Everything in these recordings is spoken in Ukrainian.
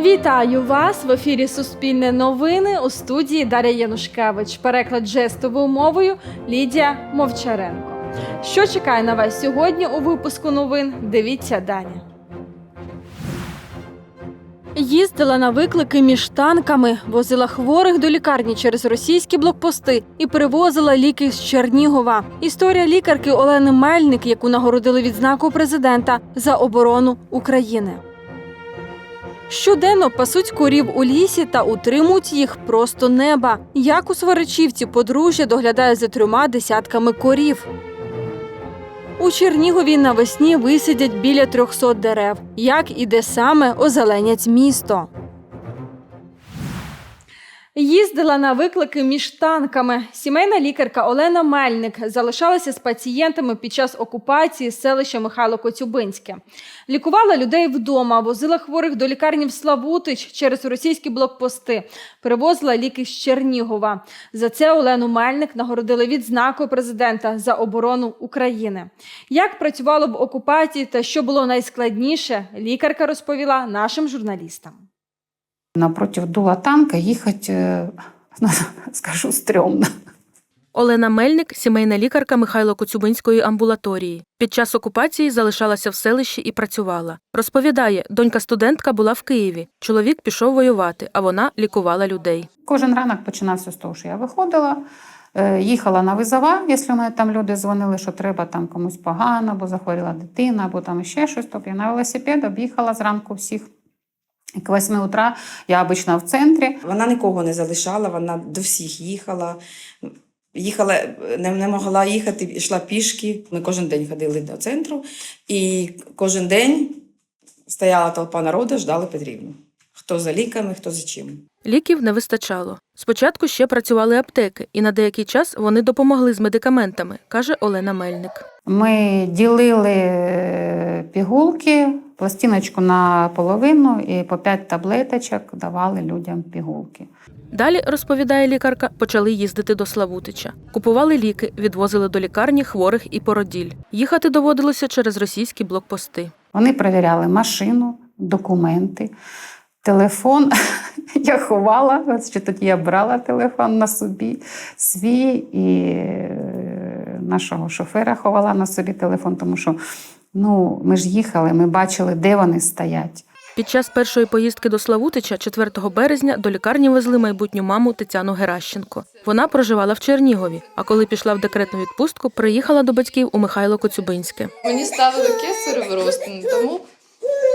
Вітаю вас в ефірі Суспільне новини у студії Дар'я Янушкевич. Переклад жестовою мовою Лідія Мовчаренко. Що чекає на вас сьогодні у випуску новин? Дивіться далі. Їздила на виклики між танками, возила хворих до лікарні через російські блокпости і перевозила ліки з Чернігова. Історія лікарки Олени Мельник, яку нагородили відзнаку президента за оборону України. Щоденно пасуть корів у лісі та утримують їх просто неба. Як у Сваричівці подружжя доглядає за трьома десятками корів. У Чернігові навесні висидять біля 300 дерев. Як і де саме озеленять місто. Їздила на виклики між танками. Сімейна лікарка Олена Мельник залишалася з пацієнтами під час окупації селища Михайло Коцюбинське. Лікувала людей вдома, возила хворих до лікарні в Славутич через російські блокпости, перевозила ліки з Чернігова. За це Олену Мельник нагородили відзнакою президента за оборону України. Як працювало в окупації та що було найскладніше, лікарка розповіла нашим журналістам. Напротив дула танка їхати, е, скажу, стрьомно. Олена Мельник, сімейна лікарка Михайло Коцюбинської амбулаторії. Під час окупації залишалася в селищі і працювала. Розповідає, донька студентка була в Києві. Чоловік пішов воювати, а вона лікувала людей. Кожен ранок починався з того, що я виходила, е, їхала на визова, якщо мене там люди дзвонили, що треба там комусь погано, або захворіла дитина, або там ще щось. Тобто я на велосипед об'їхала зранку всіх. К 8 утра я обично в центрі. Вона нікого не залишала, вона до всіх їхала. Їхала, не, не могла їхати, йшла пішки. Ми кожен день ходили до центру, і кожен день стояла толпа народу, ждали Петрівну. Хто за ліками, хто за чим. Ліків не вистачало. Спочатку ще працювали аптеки, і на деякий час вони допомогли з медикаментами, каже Олена Мельник. Ми ділили е, пігулки, пластиночку на половину і по 5 таблеточок давали людям пігулки. Далі, розповідає лікарка, почали їздити до Славутича. Купували ліки, відвозили до лікарні хворих і породіль. Їхати доводилося через російські блокпости. Вони перевіряли машину, документи, телефон. Я ховала, ще тоді я брала телефон на собі свій і е, нашого шофера ховала на собі телефон, тому що ну, ми ж їхали, ми бачили, де вони стоять. Під час першої поїздки до Славутича, 4 березня, до лікарні везли майбутню маму Тетяну Геращенко. Вона проживала в Чернігові, а коли пішла в декретну відпустку, приїхала до батьків у Михайло Коцюбинське. Мені ставили кесаревий розтин, тому.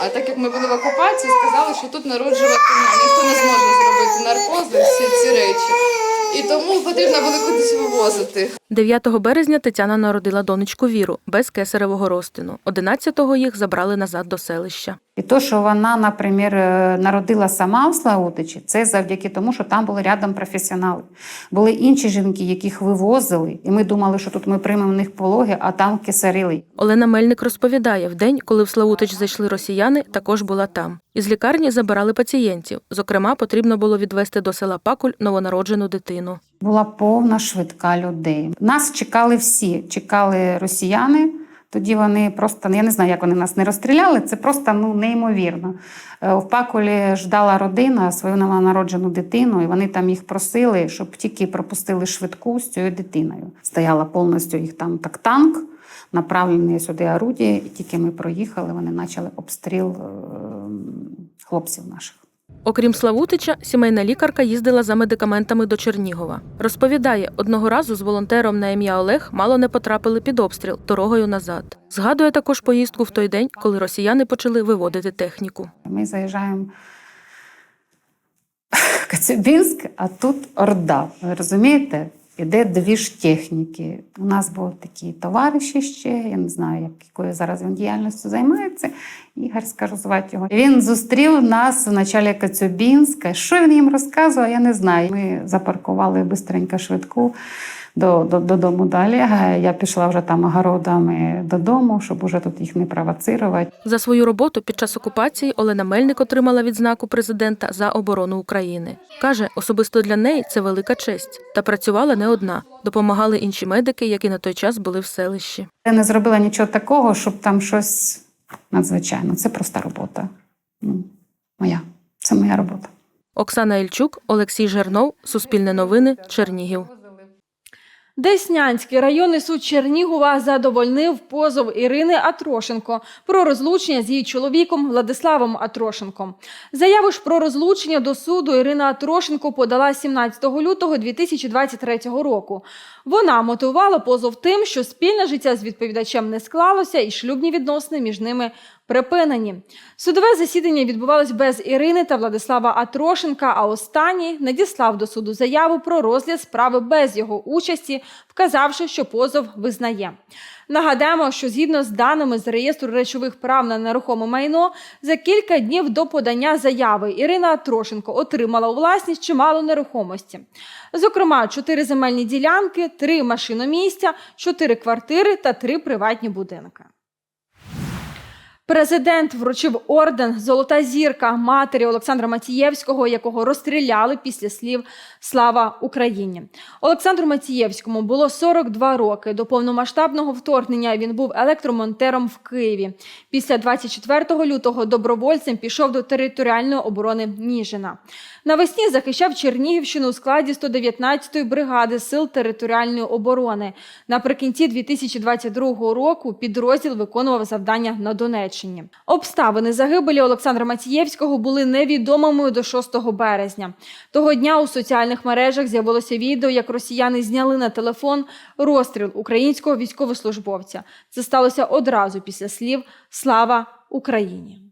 А так як ми були в окупації, сказали, що тут народжувати ніхто не зможе зробити наркози, всі ці речі. І тому потрібно було кудись вивозити. 9 березня Тетяна народила донечку Віру без кесаревого розтину. 11-го їх забрали назад до селища. І то, що вона, наприклад, е, народила сама в Славутичі, це завдяки тому, що там були рядом професіонали. Були інші жінки, яких вивозили, і ми думали, що тут ми приймемо в них пологи, а там кесарили. Олена Мельник розповідає, в день, коли в Славутич зайшли росіяни, також була там. Із лікарні забирали пацієнтів. Зокрема, потрібно було відвести до села Пакуль новонароджену дитину. Була повна швидка людей. Нас чекали всі, чекали росіяни. Тоді вони просто, я не знаю, як вони нас не розстріляли, це просто ну, неймовірно. Е, В Пакулі ждала родина свою новонароджену дитину, і вони там їх просили, щоб тільки пропустили швидку з цією дитиною. Стояла повністю їх там так танк, направлений сюди орудія, і тільки ми проїхали, вони почали обстріл е, хлопців наших. Окрім Славутича, сімейна лікарка їздила за медикаментами до Чернігова. Розповідає, одного разу з волонтером на ім'я Олег мало не потрапили під обстріл дорогою назад. Згадує також поїздку в той день, коли росіяни почали виводити техніку. Ми заїжджаємо в Кацюбінськ, а тут Орда. Ви розумієте? Іде дві ж техніки. У нас був такий товариш ще, я не знаю, як, якою зараз він діяльністю займається. Ігор, скажу звати його. Він зустрів нас в началі Кацюбінська. Що він їм розказував, я не знаю. Ми запаркували бистренько швидку до, до, додому до Олега. Я пішла вже там огородами додому, щоб уже тут їх не провоцирувати. За свою роботу під час окупації Олена Мельник отримала відзнаку президента за оборону України. Каже, особисто для неї це велика честь. Та працювала не одна. Допомагали інші медики, які на той час були в селищі. Я не зробила нічого такого, щоб там щось надзвичайно. Це проста робота. Ну, моя. Це моя робота. Оксана Ільчук, Олексій Жернов, Суспільне новини, Чернігів. Деснянський районний суд Чернігова задовольнив позов Ірини Атрошенко про розлучення з її чоловіком Владиславом Атрошенком. Заяву ж про розлучення до суду Ірина Атрошенко подала 17 лютого 2023 року. Вона мотивувала позов тим, що спільне життя з відповідачем не склалося, і шлюбні відносини між ними припинені. Судове засідання відбувалось без Ірини та Владислава Атрошенка, а останній надіслав до суду заяву про розгляд справи без його участі, вказавши, що позов визнає. Нагадаємо, що згідно з даними з реєстру речових прав на нерухоме майно, за кілька днів до подання заяви Ірина Трошенко отримала у власність чимало нерухомості. Зокрема, чотири земельні ділянки, три машиномістя, чотири квартири та три приватні будинки. Президент вручив орден Золота зірка матері Олександра Матієвського, якого розстріляли після слів Слава Україні. Олександру Матієвському було 42 роки. До повномасштабного вторгнення він був електромонтером в Києві. Після 24 лютого добровольцем пішов до територіальної оборони Ніжина. Навесні захищав Чернігівщину у складі 119-ї бригади сил територіальної оборони. Наприкінці 2022 року підрозділ виконував завдання на Донеччині. Обставини загибелі Олександра Матієвського були невідомими до 6 березня. Того дня у соціальних мережах з'явилося відео, як росіяни зняли на телефон розстріл українського військовослужбовця. Це сталося одразу після слів Слава Україні.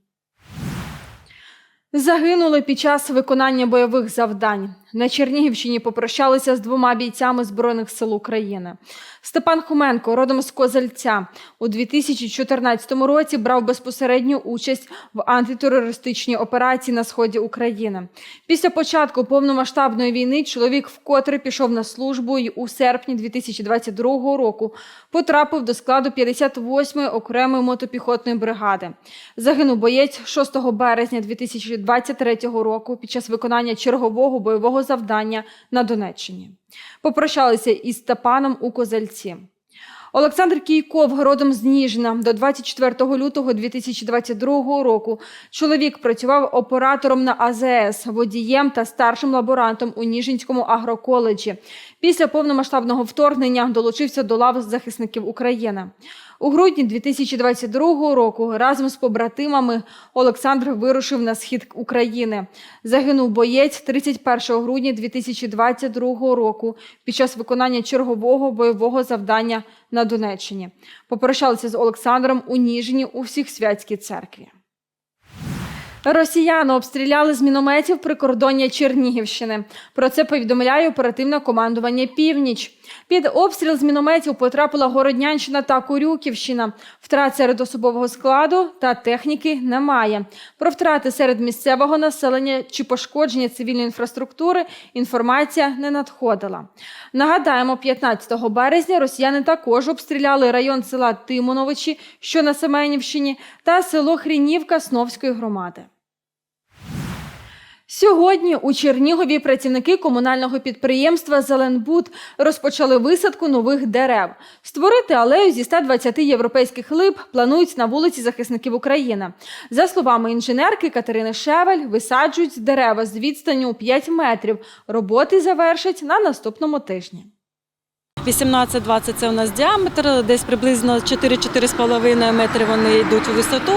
Загинули під час виконання бойових завдань. На Чернігівщині попрощалися з двома бійцями Збройних сил України. Степан Хоменко, родом з Козельця, у 2014 році брав безпосередню участь в антитерористичній операції на сході України. Після початку повномасштабної війни чоловік вкотре пішов на службу і у серпні 2022 року потрапив до складу 58-ї окремої мотопіхотної бригади. Загинув боєць 6 березня 2023 року під час виконання чергового бойового завдання на Донеччині. Попрощалися із Степаном у Козельці. Олександр Кійков, родом з Ніжина, до 24 лютого 2022 року чоловік працював оператором на АЗС, водієм та старшим лаборантом у Ніжинському агроколеджі. Після повномасштабного вторгнення долучився до лав захисників України. У грудні 2022 року разом з побратимами Олександр вирушив на схід України. Загинув боєць 31 грудня 2022 року під час виконання чергового бойового завдання на Донеччині. Попрощалися з Олександром у Ніжині у Всіх-Святській церкві. Росіяни обстріляли з мінометів прикордоння Чернігівщини. Про це повідомляє оперативне командування Північ. Під обстріл з мінометів потрапила Городнянщина та Курюківщина. Втрат серед особового складу та техніки немає. Про втрати серед місцевого населення чи пошкодження цивільної інфраструктури інформація не надходила. Нагадаємо, 15 березня росіяни також обстріляли район села Тимоновичі, що на Семенівщині, та село Хрінівка Сновської громади. Сьогодні у Чернігові працівники комунального підприємства Зеленбуд розпочали висадку нових дерев. Створити алею зі 120 європейських лип планують на вулиці захисників України. За словами інженерки Катерини Шевель, висаджують дерева з відстанню 5 метрів. Роботи завершать на наступному тижні. 18-20 це у нас діаметр, десь приблизно 4-4,5 метри вони йдуть у висоту.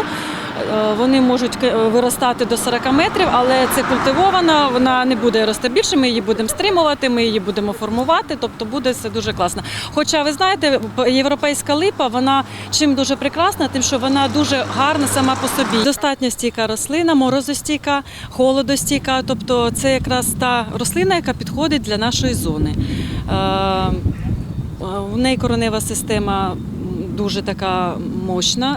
Е, Вони можуть ки- виростати до 40 метрів, але це культивована, вона не буде рости більше, ми її будемо стримувати, ми її будемо формувати, тобто буде все дуже класно. Хоча ви знаєте, європейська липа, вона чим дуже прекрасна, тим, що вона дуже гарна сама по собі. Достатньо стійка рослина, морозостійка, холодостійка, тобто це якраз та рослина, яка підходить для нашої зони. Е, У неї коренева система дуже така мощна.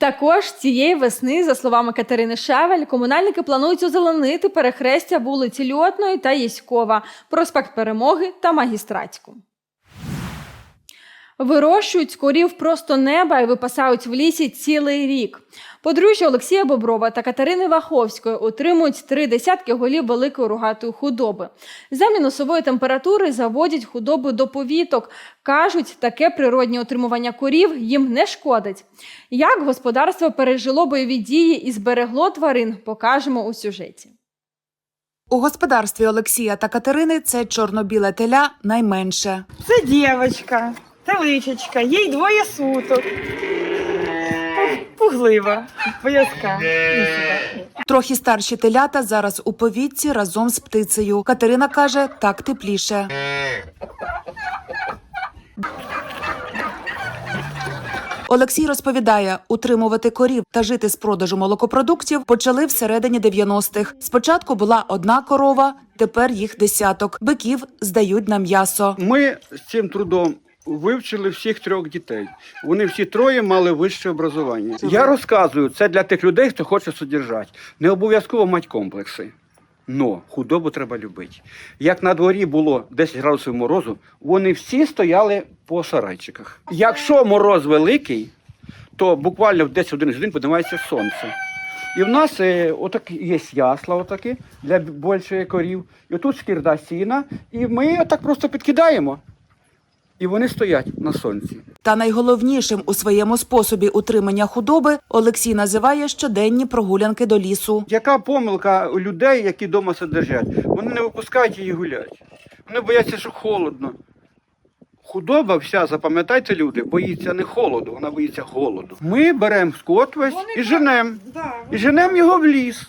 Також цієї весни, за словами Катерини Шевель, комунальники планують озеленити перехрестя вулиці Льотної та Єськова, проспект Перемоги та Магістратську. Вирощують корів просто неба і випасають в лісі цілий рік. Подружжя Олексія Боброва та Катерини Ваховської отримують три десятки голів великої рогатої худоби. За мінусової температури заводять худобу до повіток. Кажуть, таке природнє отримування корів їм не шкодить. Як господарство пережило бойові дії і зберегло тварин, покажемо у сюжеті. У господарстві Олексія та Катерини це чорно-біле теля найменше. Це дівчинка, таличечка, їй двоє суток. Пуглива, боязка. Трохи старші телята зараз у повітці разом з птицею. Катерина каже, так тепліше. Олексій розповідає, утримувати корів та жити з продажу молокопродуктів почали всередині 90-х. Спочатку була одна корова, тепер їх десяток. Биків здають на м'ясо. Ми з цим трудом вивчили всіх трьох дітей. Вони всі троє мали вище образування. Я розказую це для тих людей, хто хоче содержати. Не обов'язково мати комплекси. Но худобу треба любити. Як на дворі було 10 градусів морозу, вони всі стояли по сарайчиках. Якщо мороз великий, то буквально в 10 годин піднімається сонце. І в нас е, отак є ясла отакі для більшої корів. І отут шкірда сіна, і ми отак просто підкидаємо. І вони стоять на сонці. Та найголовнішим у своєму способі утримання худоби Олексій називає щоденні прогулянки до лісу. Яка помилка у людей, які вдома сидять? Вони не випускають її гуляти. Вони бояться, що холодно. Худоба вся, запам'ятайте, люди, боїться не холоду, вона боїться голоду. Ми беремо скот весь і женемо. І женемо його в ліс.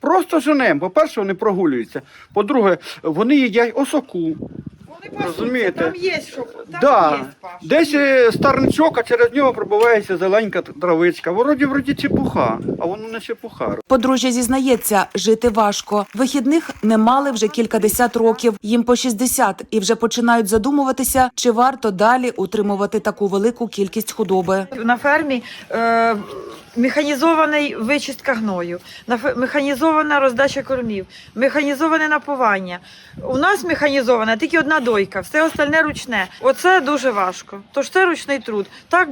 Просто женемо. По-перше, вони прогулюються. По-друге, вони їдять осоку. Розумієте? Там є, що там Да. є. Десь е, старничок, а через нього пробивається зеленька травичка. Вроді вроді чепуха, а воно не чепуха. Подружжя зізнається, жити важко. Вихідних не мали вже кількадесят років. Їм по 60 і вже починають задумуватися, чи варто далі утримувати таку велику кількість худоби. На фермі е, механізований вичистка гною, на фе- механізована роздача кормів, механізоване напування. У нас механізована тільки одна дойка, все остальне ручне. Оце дуже важко. Тож це ручний труд. Так,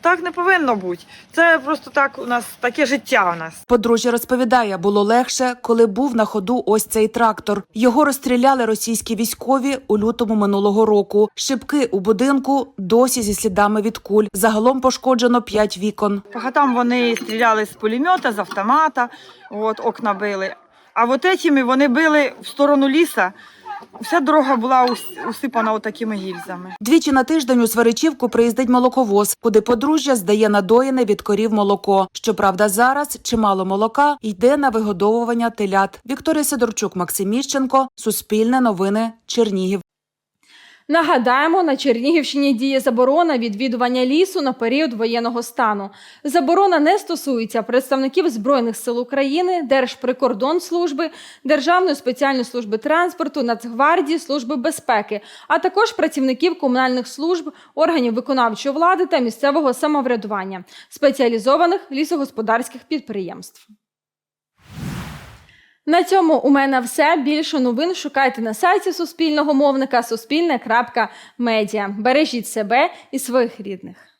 так не повинно бути. Це просто так у нас таке життя у нас. Подружжя розповідає, було легше, коли був на ходу ось цей трактор. Його розстріляли російські військові у лютому минулого року. Шибки у будинку досі зі слідами від куль. Загалом пошкоджено п'ять вікон. По хатам вони стріляли з пулемета, з автомата, от, окна били. А от етими вони били в сторону ліса. Вся дорога була усипана отакими гільзами. Двічі на тиждень у Сваричівку приїздить молоковоз, куди подружжя здає надоїне від корів молоко. Щоправда, зараз чимало молока йде на вигодовування телят. Вікторія Сидорчук, Максим Міщенко, Суспільне новини, Чернігів. Нагадаємо, на Чернігівщині діє заборона відвідування лісу на період воєнного стану. Заборона не стосується представників Збройних сил України, Держприкордонслужби, Державної спеціальної служби транспорту, Нацгвардії, Служби безпеки, а також працівників комунальних служб, органів виконавчої влади та місцевого самоврядування, спеціалізованих лісогосподарських підприємств. На цьому у мене все. Більше новин шукайте на сайті Суспільного мовника суспільне.медіа. Бережіть себе і своїх рідних.